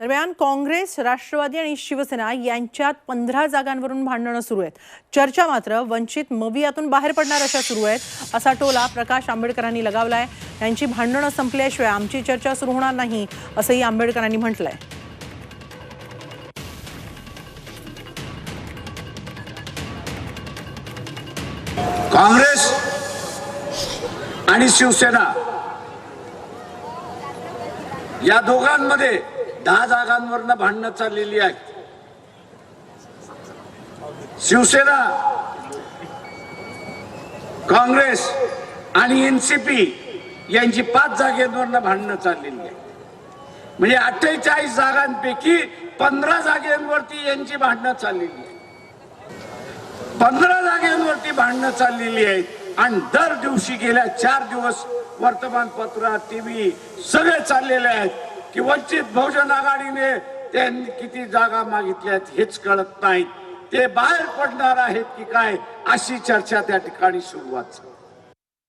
दरम्यान काँग्रेस राष्ट्रवादी आणि शिवसेना यांच्यात पंधरा जागांवरून भांडणं सुरू आहेत. चर्चा मात्र वंचित मवियातून बाहेर पडणार अशा सुरू आहेत असा टोला प्रकाश आंबेडकरांनी लगावलाय. यांची भांडणं संपल्याशिवाय आमची चर्चा सुरू होणार नाही असंही आंबेडकरांनी म्हटलंय. काँग्रेस आणि शिवसेना या दोघांमध्ये दहा जागांवरनं भांडणं चाललेली आहेत. शिवसेना काँग्रेस आणि एनसीपी यांची पाच जागेवरनं भांडणं चाललेली आहे म्हणजे अठ्ठेचाळीस जागांपैकी पंधरा जागेवरती यांची भांडणं चाललेली आहे पंधरा जागेवरती भांडणं चाललेली आहेत आणि दर दिवशी गेल्या चार दिवस वर्तमानपत्र टीव्ही सगळे चाललेले आहेत. की वंचित बहुजन आघाडीने त्यांनी किती जागा मागितल्या आहेत हेच कळत नाही ते बाहेर पडणार आहेत की काय अशी चर्चा त्या ठिकाणी सुरुवात झाली.